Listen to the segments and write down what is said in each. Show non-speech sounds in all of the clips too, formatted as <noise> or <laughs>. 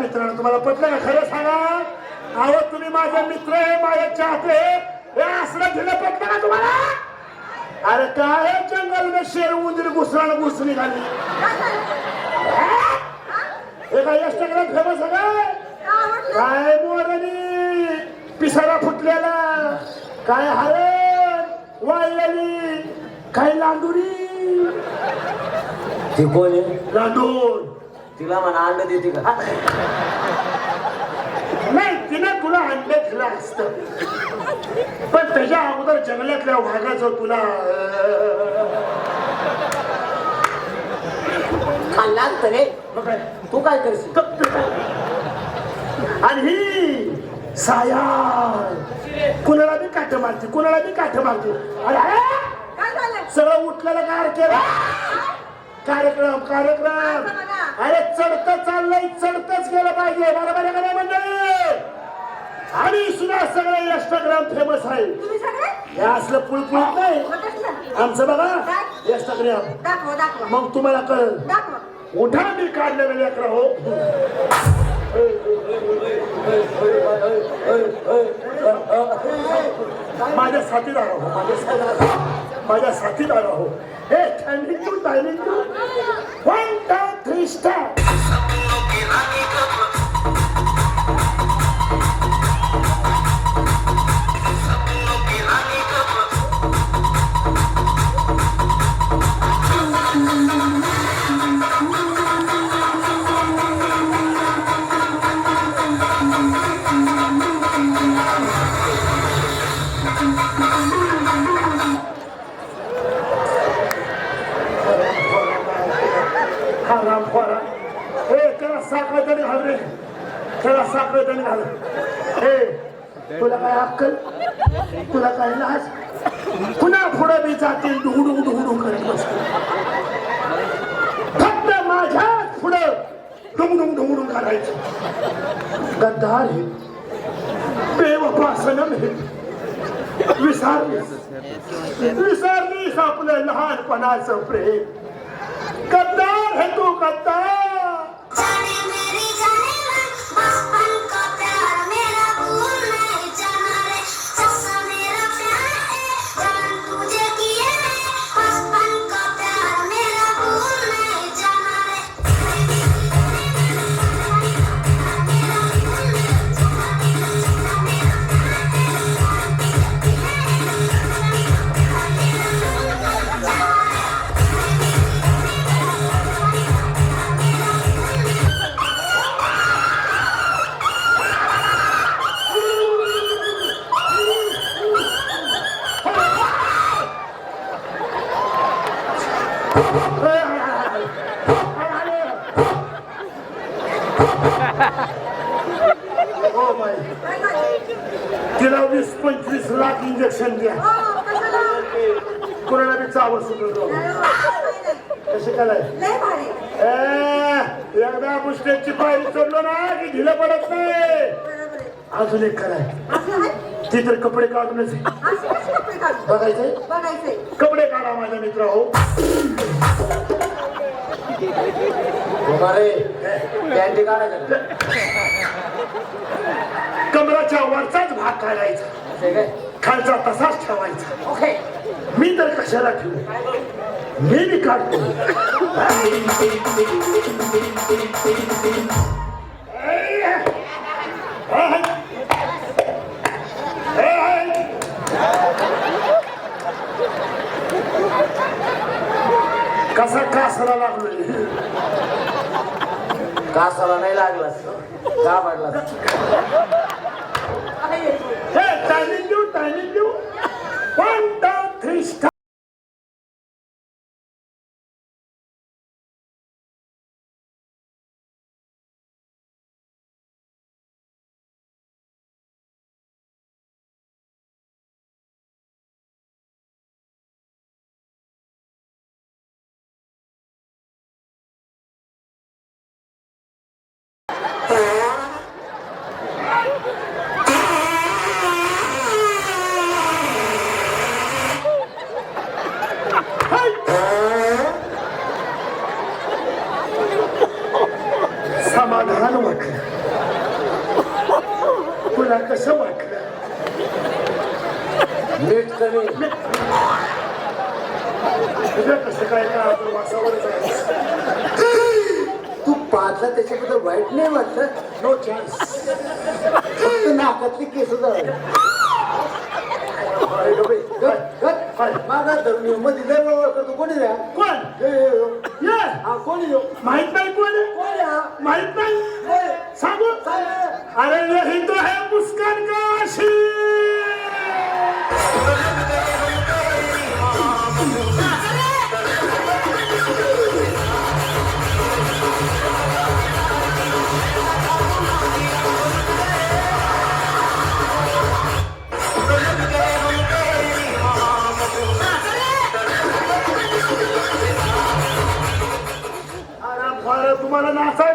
मित्रांनो तुम्हाला पटलं का? खरं सांगा. अहो तुम्ही माझे मित्र आहे माझे चाहते. हे असलं दिलं पटलं का तुम्हाला? अरे काय जंगल में शेर उंदीर घुसराण घुस निघाली. हे? काय इंस्टाग्राम फेमस आहे काय? काय मोरनी? पिसारा फुटलेला. काय हरण? वाळलेली काय लांडुरी? ती कोण लांडूर. तिला म्हणा अंड देते का? नाही तिने तुला अंडे दिलं असत. पण त्याच्या अगोदर जंगलातल्या वाघाचं तुला खाल्ला तरे मग काय? तू काय करशील? आणि ही साया कुणाला बी काठ मारते कुणाला बी काठ मारते. अरे अरे, काय झालं? सगळं उठलेलं कार केलं. कार्यक्रम कार्यक्रम. अरे चढत चाललंय चढतच गेलं पाहिजे. बरोबर आहे का मंडळी? आणि सुद्धा सगळं इंस्टाग्राम फेमस आहे तुम्ही सगळे? हे असलं पुळपुळीत नाही? आमचं बघा इंस्टाग्राम दाखवा दाखवा. मग तुम्हाला कळल. दाखवा. उठा मी काढलेलं लेकरं हो. माझ्या साथीदार हो माझ्या साथीदार माझ्या साथीदार हो हे टायमिंग टू टायमिंग टू साखर तरी घाल हे तुला काय अक्कल? तुला काय लाज? पुन्हा पुढे मी जातील डुगडू डुगडू करत बसतो फक्त माझ्याच पुढं डुंगडुंग डुंगडुंग करायचं. गद्दार हे. बेवफा हे. विसरलीस. विसरलीस आपलं लहानपणाचं प्रेम. गद्दार हे तू गद्दार. नाही, नाही. कसे कराय लय भारी. ए, एकदा पुष्टेची पायरी चढलो ना की ढिलं पडत नाही. बरोबर आहे. अजून एक कराय. असं आहे? ती तर कपडे काढूनच अशी कशी कपडे काढू? बघायचंय? बघायचंय. कपडे काढा माझ्या मित्र हो काढायचं. कमराच्या वरचाच भाग काढायचा. काय? खालचा तसाच ठेवायचा. ओके मी तर कशाला ठेवू? मी बी काढतो कसा कासरा लागलोय? कासाला नाही लागलास. का पडलास आहे. हे टायमिंग देऊ टायमिंग देऊ वन तुझं कसं काय का आपण वासावरच आहे तू पाहतला त्याच्याबद्दल वाईट नाही वाटलं नो चान्स फक्त नाकातली केस धरून मध्ये लय वळवळ करतो. कोणी द्या? कोण? ये हा कोणी देऊ माहीत नाही कोण? कोणी हा? माहीत नाही? सांगू? अरे यही तो है मुस्कान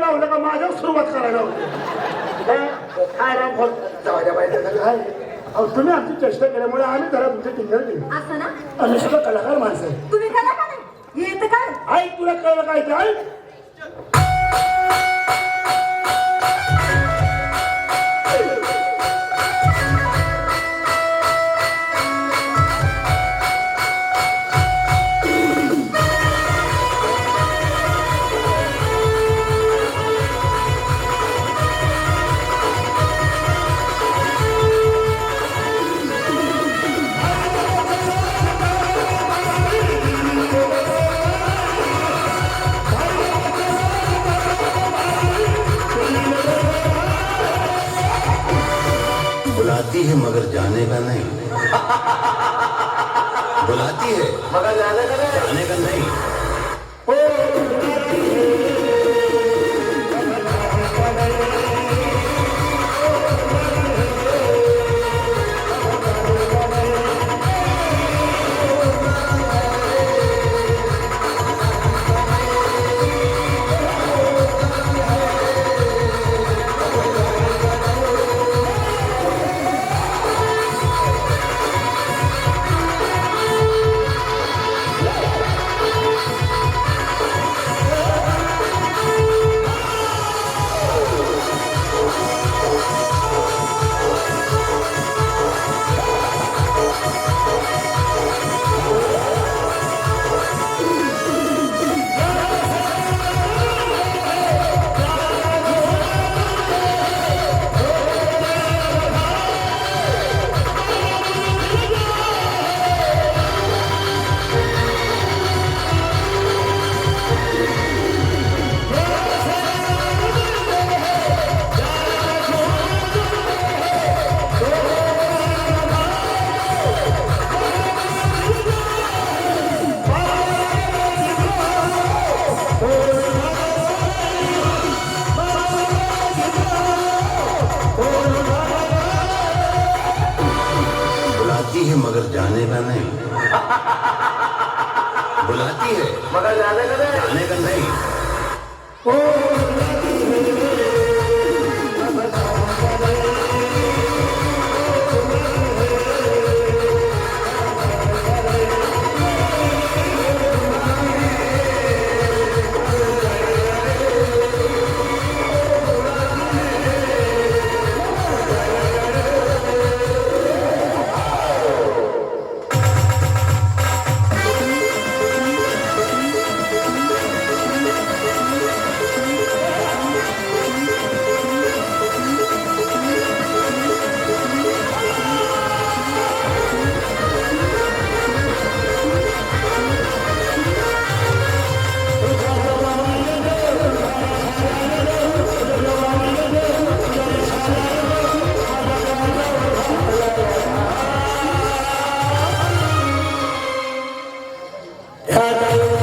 लावलं का माझ्या सुरुवात करायला हे? काय अहो तुम्ही आमची चेष्टा केल्यामुळे आम्ही जरा तुमचे टिंगर केले असं ना? आम्ही सुद्धा कलाकार माणसं आहे. तुम्ही करा का नाही येत काय? ऐक तुला कळलं काय ते <laughs> बुलाती है। मग झालं का नाही जाने का नहीं। बुलाती है অর্থাৎ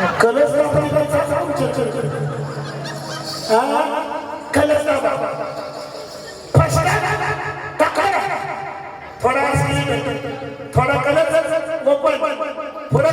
कलस दाखवा कलस थोडा स्पीड थोडा कलर मोबाईल थोडा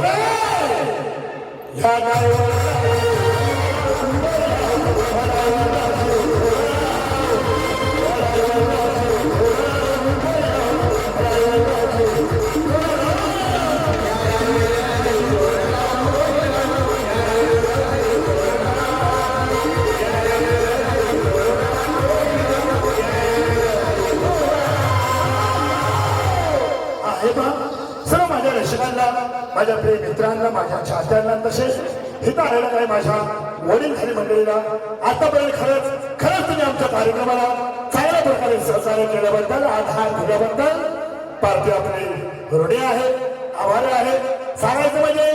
तसेच हिथं आलेल्या काय माझ्या वडील खाली मंडळीला. आतापर्यंत खरंच खरंच तुम्ही आमच्या कार्यक्रमाला चांगल्या प्रकारे सहकार्य केल्याबद्दल आधार दिल्याबद्दल पार्टी आपले ऋणी आहे आभारी आहे सांगायचं म्हणजे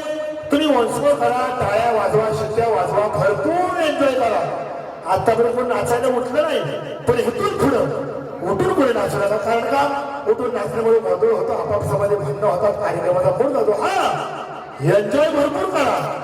तुम्ही वंशव करा टाळ्या वाजवा शिट्ट्या वाजवा भरपूर एन्जॉय करा. आतापर्यंत कोण नाचायला उठलं नाही पण इथून पुढं उठून पुढे नाचू नका कारण का? उठून नाचण्यामुळे गोंधळ होतो आपापसामध्ये भांडणं होतात कार्यक्रमाचा मूड जातो हा! एन्जॉय भरपूर करा.